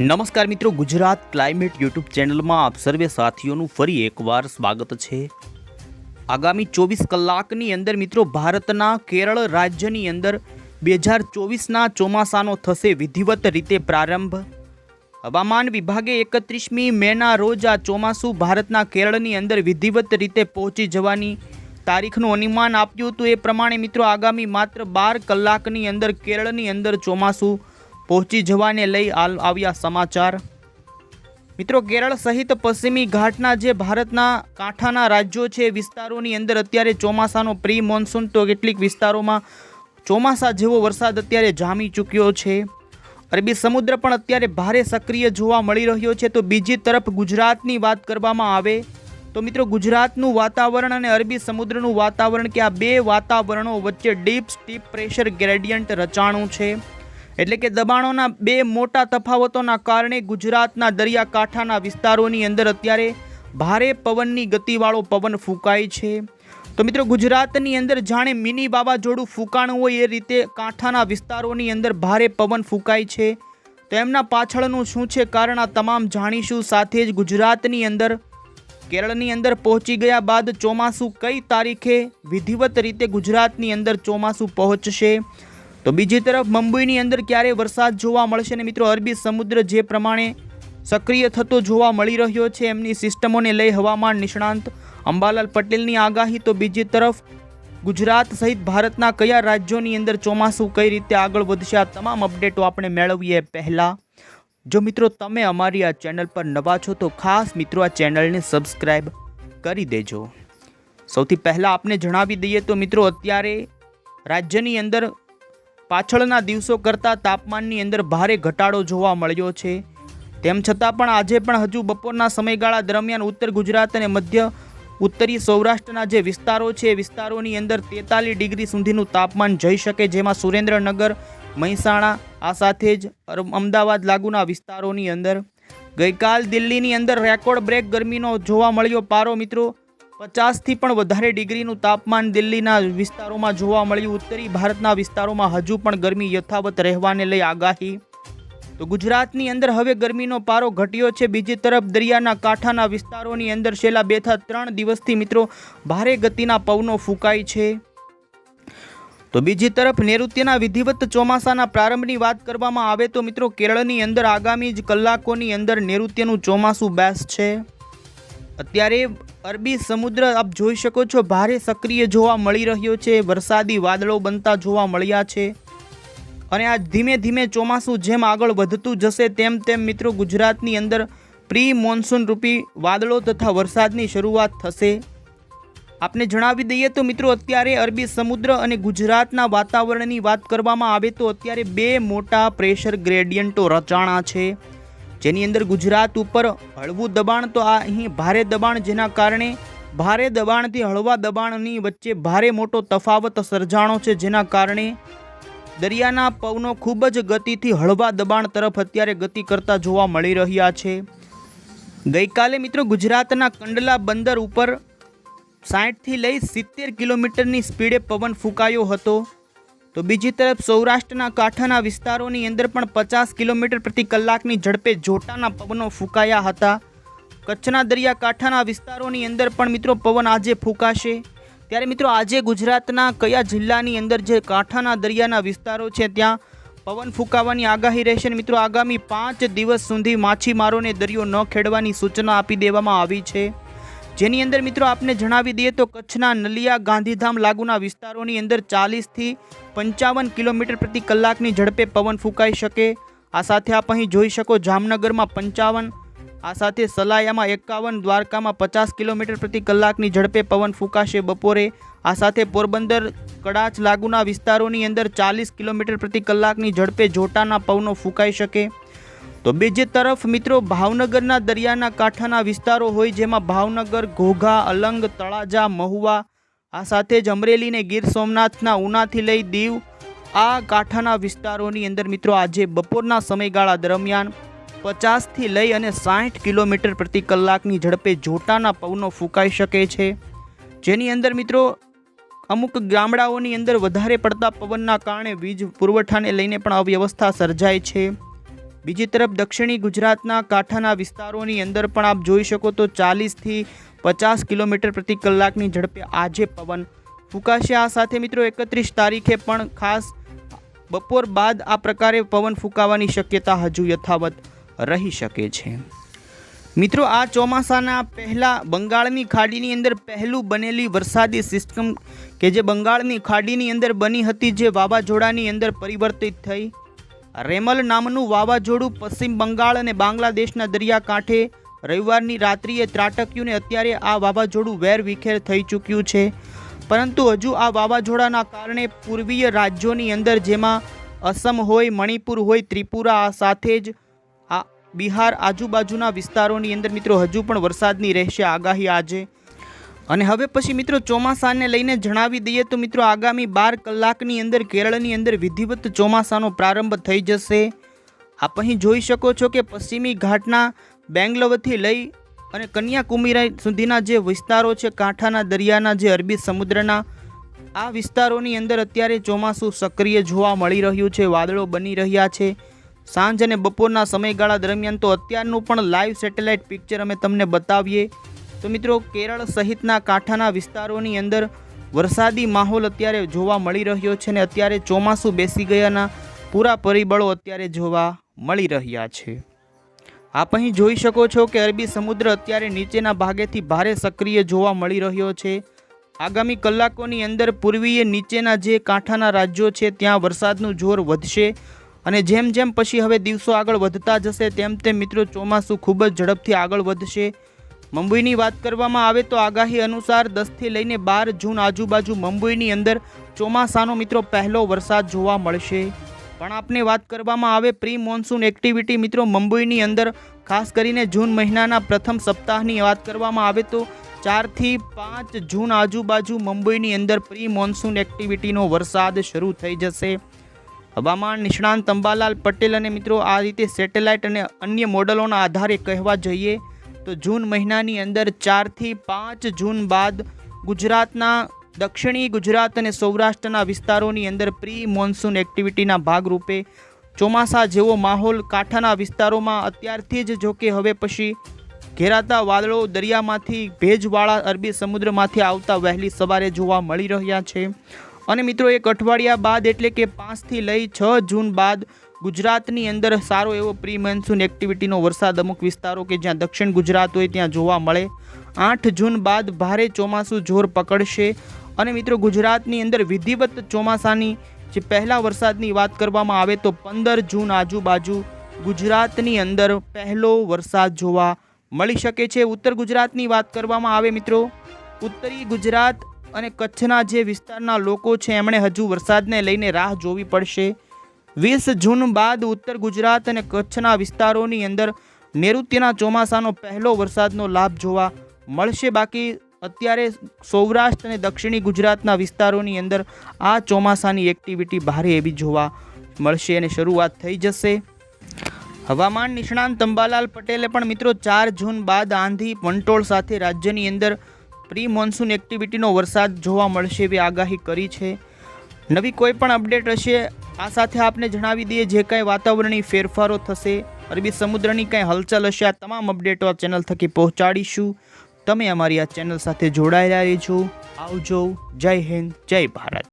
નમસ્કાર મિત્રો, Gujarat climate YouTube ચેનલમાં આપ સર્વે સાથીઓનું ફરી એકવાર સ્વાગત છે. આગામી ચોવીસ કલાકની અંદર મિત્રો, ભારતના કેરળ રાજ્યની અંદર બે હજાર ચોવીસના ચોમાસાનો થશે વિધિવત રીતે પ્રારંભ. હવામાન વિભાગે એકત્રીસમી મેના રોજ આ ચોમાસું ભારતના કેરળની અંદર વિધિવત રીતે પહોંચી જવાની તારીખનું અનુમાન આપ્યું હતું. એ પ્રમાણે મિત્રો, આગામી માત્ર બાર કલાકની અંદર કેરળની અંદર ચોમાસું પહોંચી જવાને લઈ આવ્યા સમાચાર. મિત્રો, કેરળ સહિત પશ્ચિમી ઘાટના જે ભારતના કાંઠાના રાજ્યો છે વિસ્તારોની અંદર અત્યારે ચોમાસાનો પ્રી મોન્સૂન તો કેટલીક વિસ્તારોમાં ચોમાસા જેવો વરસાદ અત્યારે જામી ચૂક્યો છે. અરબી સમુદ્ર પણ અત્યારે ભારે સક્રિય જોવા મળી રહ્યો છે, તો બીજી તરફ ગુજરાતની વાત કરવામાં આવે તો મિત્રો, ગુજરાતનું વાતાવરણ અને અરબી સમુદ્રનું વાતાવરણ કે આ બે વાતાવરણો વચ્ચે ડીપ સ્ટીપ પ્રેશર ગ્રેડિયન્ટ રચાણું છે. એટલે કે દબાણોના બે મોટા તફાવતોના કારણે ગુજરાતના દરિયાકાંઠાના વિસ્તારોની અંદર અત્યારે ભારે પવનની ગતિવાળો પવન ફૂંકાય છે. તો મિત્રો ગુજરાતની અંદર જાણે મિની વાવાઝોડું ફૂંકાણું હોય એ રીતે કાંઠાના વિસ્તારોની અંદર ભારે પવન ફૂંકાય છે. તો એમના પાછળનું શું છે કારણ આ તમામ જાણીશું સાથે જ ગુજરાતની અંદર કેરળની અંદર પહોંચી ગયા બાદ ચોમાસું કઈ તારીખે વિધિવત રીતે ગુજરાતની અંદર ચોમાસું પહોંચશે? તો બીજી તરફ મુંબઈની અંદર ક્યારે વરસાદ જોવા મળશે અને મિત્રો? અરબી સમુદ્ર જે પ્રમાણે સક્રિય થતો જોવા મળી રહ્યો છે, એમની સિસ્ટમોને લઈ હવામાન નિષ્ણાંત અંબાલાલ પટેલની આગાહી. તો બીજી તરફ ગુજરાત સહિત ભારતના કયા રાજ્યોની અંદર ચોમાસું કઈ રીતે આગળ વધશે? આ તમામ અપડેટો આપણે મેળવીએ પહેલાં. જો મિત્રો તમે અમારી આ ચેનલ પર નવા છો, તો ખાસ મિત્રો આ ચેનલને સબસ્ક્રાઈબ કરી દેજો. સૌથી પહેલાં આપને જણાવી દઈએ તો મિત્રો, અત્યારે રાજ્યની અંદર પાછળના દિવસો કરતાં તાપમાનની અંદર ભારે ઘટાડો જોવા મળ્યો છે. તેમ છતાં પણ આજે પણ હજુ બપોરના સમયગાળા દરમિયાન ઉત્તર ગુજરાત અને મધ્ય ઉત્તરી સૌરાષ્ટ્રના જે વિસ્તારો છે, એ વિસ્તારોની અંદર તેતાલીસ ડિગ્રી સુધીનું તાપમાન જઈ શકે જેમાં સુરેન્દ્રનગર, મહેસાણા, આ સાથે જ અમદાવાદ લાગુના વિસ્તારોની અંદર. ગઈકાલ દિલ્હીની અંદર રેકોર્ડ બ્રેક ગરમીનો જોવા મળ્યો. પારો મિત્રો પચાસથી પણ વધારે ડિગ્રીનું તાપમાન દિલ્હીના વિસ્તારોમાં જોવા મળ્યું. ઉત્તરી ભારતના વિસ્તારોમાં હજુ પણ ગરમી યથાવત રહેવાને લઈ આગાહી. તો ગુજરાતની અંદર હવે ગરમીનો પારો ઘટ્યો છે. બીજી તરફ દરિયાના કાંઠાના વિસ્તારોની અંદર છેલ્લા બેથી ત્રણ દિવસથી મિત્રો ભારે ગતિના પવનો ફૂંકાય છે. તો બીજી તરફ નૈઋત્યના વિધિવત ચોમાસાના પ્રારંભની વાત કરવામાં આવે તો મિત્રો કેરળની અંદર આગામી જ કલાકોની અંદર નૈઋત્યનું ચોમાસું બેસ છે અત્યારે અરબી સમુદ્ર આપ જોઈ શકો છો, ભારે સક્રિય જોવા મળી રહ્યો છે, વરસાદી વાદળો બનતા જોવા મળ્યા છે. અને આ ધીમે ધીમે ચોમાસું જેમ આગળ વધતું જશે, તેમ તેમ મિત્રો ગુજરાતની અંદર પ્રી મોન્સૂન રૂપી વાદળો તથા વરસાદની શરૂઆત થશે. આપને જણાવી દઈએ તો મિત્રો, અત્યારે અરબી સમુદ્ર અને ગુજરાતના વાતાવરણની વાત કરવામાં આવે તો અત્યારે બે મોટા પ્રેશર ગ્રેડિયન્ટો રચાણા છે. જેની અંદર ગુજરાત ઉપર હળવું દબાણ, તો આ અહીં ભારે દબાણ જેના કારણે ભારે દબાણથી હળવા દબાણની વચ્ચે ભારે મોટો તફાવત સર્જાણો છે, જેના કારણે દરિયાના પવનો ખૂબ જ ગતિથી હળવા દબાણ તરફ અત્યારે ગતિ કરતા જોવા મળી રહ્યા છે. ગઈકાલે મિત્રો ગુજરાતના કંડલા બંદર ઉપર સાઠથી લઈ સિત્તેર કિલોમીટરની સ્પીડે પવન ફૂંકાયો હતો. તો બીજી તરફ સૌરાષ્ટ્રના કાંઠાના વિસ્તારોની અંદર પણ પચાસ કિલોમીટર પ્રતિ કલાકની ઝડપે જોટાના પવનો ફૂંકાયા હતા. કચ્છના દરિયાકાંઠાના વિસ્તારોની અંદર પણ મિત્રો પવન આજે ફૂંકાશે. ત્યારે મિત્રો આજે ગુજરાતના કયા જિલ્લાની અંદર જે કાંઠાના દરિયાના વિસ્તારો છે ત્યાં પવન ફૂંકાવાની આગાહી રહેશે મિત્રો આગામી પાંચ દિવસ સુધી માછીમારોને દરિયો ન ખેડવાની સૂચના આપી દેવામાં આવી છે. જેની અંદર મિત્રો આપને જણાવી દઈએ તો કચ્છના નલિયા ગાંધીધામ લાગુના વિસ્તારોની અંદર ચાલીસથી પંચાવન કિલોમીટર પ્રતિ કલાકની ઝડપે પવન ફૂંકાઈ શકે. આ સાથે આપ અહીં જોઈ શકો જામનગરમાં પંચાવન, આ સાથે સલાયામાં એકાવન, દ્વારકામાં પચાસ કિલોમીટર પ્રતિ કલાકની ઝડપે પવન ફૂંકાશે બપોરે. આ સાથે પોરબંદર, કડાચ લાગુના વિસ્તારોની અંદર ચાલીસ કિલોમીટર પ્રતિ કલાકની ઝડપે જોટાના પવનો ફૂંકાઈ શકે. તો બીજી તરફ મિત્રો ભાવનગરના દરિયાના કાંઠાના વિસ્તારો હોય જેમાં ભાવનગર, ઘોઘા, અલંગ, તળાજા, મહુવા, આ સાથે જ અમરેલીને ગીર સોમનાથના ઉનાથી લઈ દીવ, આ કાંઠાના વિસ્તારોની અંદર મિત્રો આજે બપોરના સમયગાળા દરમિયાન પચાસથી લઈ અને સાઠ કિલોમીટર પ્રતિ કલાકની ઝડપે જોટાના પવનો ફૂંકાઈ શકે છે. જેની અંદર મિત્રો અમુક ગામડાઓની અંદર વધારે પડતા પવનના કારણે વીજ પુરવઠાને લઈને પણ અવ્યવસ્થા સર્જાય છે. બીજી તરફ દક્ષિણી ગુજરાતના કાંઠાના વિસ્તારોની અંદર પણ આપ જોઈ શકો તો ચાલીસથી પચાસ કિલોમીટર પ્રતિ કલાકની ઝડપે આજે પવન ફૂંકાશે. આ સાથે મિત્રો એકત્રીસ તારીખે પણ ખાસ બપોર બાદ આ પ્રકારે પવન ફૂંકાવાની શક્યતા હજુ યથાવત રહી શકે છે. મિત્રો આ ચોમાસાના પહેલાં બંગાળની ખાડીની અંદર પહેલું બનેલી વરસાદી સિસ્ટમ કે જે બંગાળની ખાડીની અંદર બની હતી જે વાવાઝોડાની અંદર પરિવર્તિત થઈ રેમલ નામનું વાવાઝોડું પશ્ચિમ બંગાળ અને બાંગ્લાદેશના દરિયાકાંઠે રવિવારની રાત્રિએ ત્રાટક્યું ને અત્યારે આ વાવાઝોડું વેર વિખેર થઈ ચૂક્યું છે. પરંતુ હજુ આ વાવાઝોડાના કારણે પૂર્વીય રાજ્યોની અંદર જેમાં અસમ હોય, મણિપુર હોય, ત્રિપુરા સાથે જ આ બિહાર આજુબાજુના વિસ્તારોની અંદર મિત્રો હજુ પણ વરસાદની રહેશે આગાહી આજે. અને હવે પછી મિત્રો ચોમાસાને લઈને જણાવી દઈએ તો મિત્રો આગામી બાર કલાકની અંદર કેરળની અંદર વિધિવત ચોમાસાનો પ્રારંભ થઈ જશે. આપ અહીં જોઈ શકો છો કે પશ્ચિમી ઘાટના બેંગ્લોરથી લઈ અને કન્યાકુમારી સુધીના જે વિસ્તારો છે, કાંઠાના દરિયાના જે અરબી સમુદ્રના, આ વિસ્તારોની અંદર અત્યારે ચોમાસું સક્રિય જોવા મળી રહ્યું છે, વાદળો બની રહ્યા છે. સાંજ અને બપોરના સમયગાળા દરમિયાન તો અત્યારનું પણ લાઈવ સેટેલાઇટ પિક્ચર અમે તમને બતાવીએ. તો મિત્રો, કેરળ સહિતના કાંઠાના વિસ્તારોની અંદર વરસાદી માહોલ અત્યારે જોવા મળી રહ્યો છે ને અત્યારે ચોમાસું બેસી ગયાના પૂરા પરિબળો અત્યારે જોવા મળી રહ્યા છે. આપ અહીં જોઈ શકો છો કે અરબી સમુદ્ર અત્યારે નીચેના ભાગેથી ભારે સક્રિય જોવા મળી રહ્યો છે. આગામી કલાકોની અંદર પૂર્વીય નીચેના જે કાંઠાના રાજ્યો છે, ત્યાં વરસાદનું જોર વધશે અને જેમ જેમ પછી હવે દિવસો આગળ વધતા જશે, તેમ તેમ મિત્રો ચોમાસું ખૂબ જ ઝડપથી આગળ વધશે. મુંબઈની વાત કરવામાં આવે તો આગાહી અનુસાર દસથી લઈને બાર જૂન આજુબાજુ મુંબઈની અંદર ચોમાસાનો મિત્રો પહેલો વરસાદ જોવા મળશે. પણ આપને વાત કરવામાં આવે પ્રી મોન્સૂન એક્ટિવિટી મિત્રો મુંબઈની અંદર, ખાસ કરીને જૂન મહિનાના પ્રથમ સપ્તાહની વાત કરવામાં આવે તો ચારથી પાંચ જૂન આજુબાજુ મુંબઈની અંદર પ્રી મોન્સૂન એક્ટિવિટીનો વરસાદ શરૂ થઈ જશે. હવામાન નિષ્ણાંત અંબાલાલ પટેલ અને મિત્રો આ રીતે સેટેલાઇટ અને અન્ય મોડલોના આધારે કહેવા જઈએ તો જૂન મહિનાની અંદર ચારથી પાંચ જૂન બાદ ગુજરાતના, દક્ષિણી ગુજરાત અને સૌરાષ્ટ્રના વિસ્તારોની અંદર પ્રી મોન્સૂન એક્ટિવિટીના ભાગરૂપે ચોમાસા જેવો માહોલ કાંઠાના વિસ્તારોમાં અત્યારથી જ જોકે હવે પછી ઘેરાતા વાદળો દરિયામાંથી ભેજવાળા અરબી સમુદ્રમાંથી આવતા વહેલી સવારે જોવા મળી રહ્યા છે. અને મિત્રો, એક અઠવાડિયા બાદ એટલે કે પાંચથી લઈ છ જૂન બાદ ગુજરાતની અંદર સારો એવો પ્રી મોન્સૂન એક્ટિવિટીનો વરસાદ અમુક વિસ્તારો કે જ્યાં દક્ષિણ ગુજરાત હોય ત્યાં જોવા મળે. આઠ જૂન બાદ ભારે ચોમાસું જોર પકડશે. અને મિત્રો ગુજરાતની અંદર વિધિવત ચોમાસાની જે પહેલા વરસાદની વાત કરવામાં આવે તો પંદર જૂન આજુબાજુ ગુજરાતની અંદર પહેલો વરસાદ જોવા મળી શકે છે. ઉત્તર ગુજરાતની વાત કરવામાં આવે મિત્રો, ઉત્તરી ગુજરાત અને કચ્છના જે વિસ્તારના લોકો છે, એમણે હજુ વરસાદને લઈને રાહ જોવી પડશે. વીસ જૂન બાદ ઉત્તર ગુજરાત અને કચ્છના વિસ્તારોની અંદર નૈઋત્યના ચોમાસાનો પહેલો વરસાદનો લાભ જોવા મળશે. બાકી અત્યારે સૌરાષ્ટ્ર અને દક્ષિણી ગુજરાતના વિસ્તારોની અંદર આ ચોમાસાની એક્ટિવિટી ભારે એવી જોવા મળશે અને શરૂઆત થઈ જશે. હવામાન નિષ્ણાંત અંબાલાલ પટેલે પણ મિત્રો ચાર જૂન બાદ આંધી વંટોળ સાથે રાજ્યની અંદર પ્રી મોન્સૂન એક્ટિવિટીનો વરસાદ જોવા મળશે એવી આગાહી કરી છે. નવી કોઈ પણ અપડેટ હશે આ સાથે આપને જણાવી દઈએ જે કાંઈ વાતાવરણીય ફેરફારો થશે, અરબી સમુદ્રની કાંઈ હલચલ હશે, આ તમામ અપડેટો આ ચેનલ થકી પહોંચાડીશું. તમે અમારી આ ચેનલ સાથે જોડાયેલા રહેજો. આવજો. જય હિન્દ, જય ભારત.